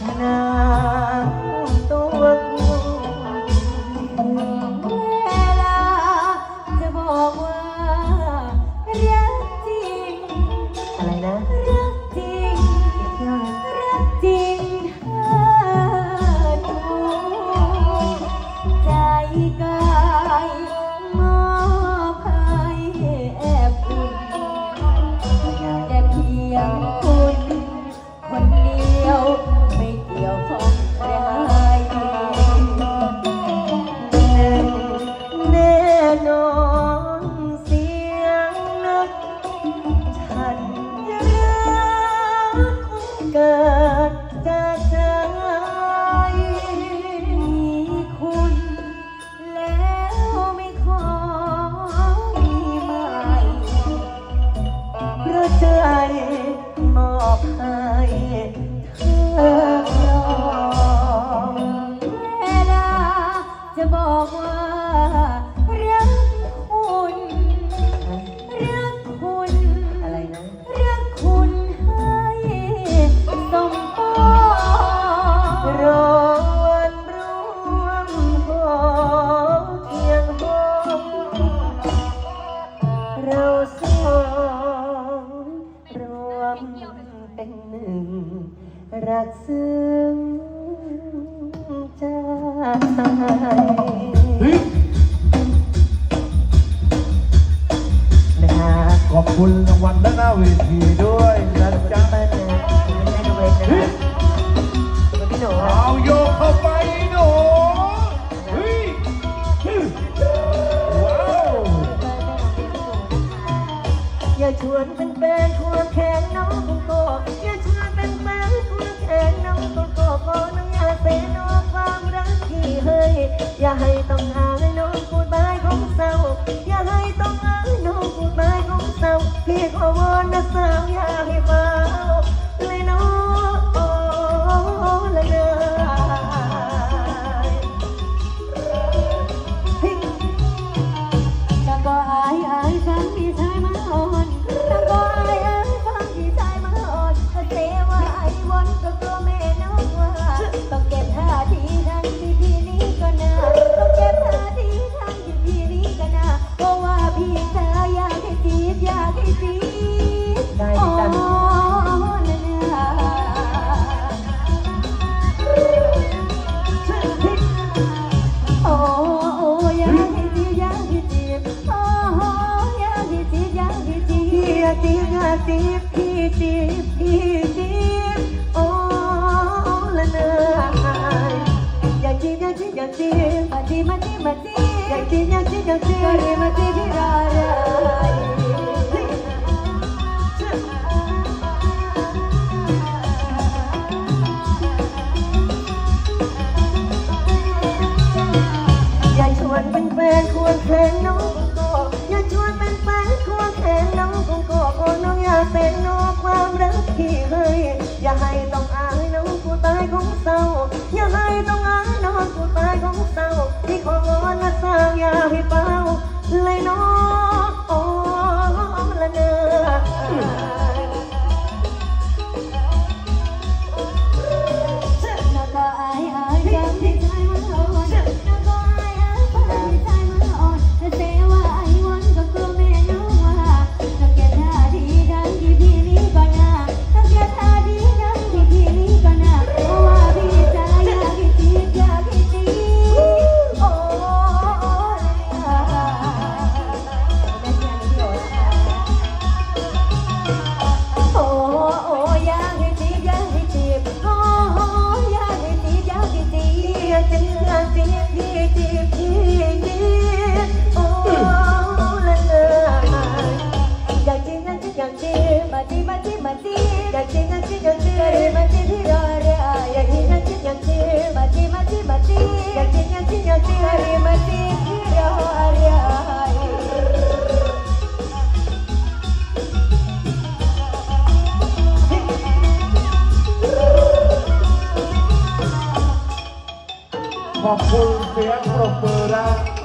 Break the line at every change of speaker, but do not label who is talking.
now. เป็นหนึ่ง รักซึ้งใจ นะฮะ
ขอบคุณรางวัลด้านาเวทีด้วยนะจ๊ะ
มาเจอกันในเวทีนะพี่ห
เอาโยกเข้าไปหนู
ชวนเป็นแฟนควงแขนน้องโกโก้อย่าชวนเป็นแฟนควงแขนน้องโกโก้โกน้องอยากเป็นน้องความรักที่เฮ้ยอย่าให้ต้องหายน้องกูบายของเศร้าอย่าให้ต้องหายน้องกูบายของเศร้าพี่ขอวอนนะสาวอย่าให้เบาเลยน้องโอ้ละเนยจะก็อายอายฟังพี่ชายมา ระซิบกระซิบพี่จิบพี่จิบโอ้ละเนยอยากจีบอยากจีบอยากจีบมาจีบมาจีบมาจีบอยากจีบอยากจีบอยากจีบมาจีบมาจีบอย่าชวนเป็นแฟนควรเพลงน้อง He ออยากกินนอะราตีเรี
ขอบคุณเสียงปรบมือนะ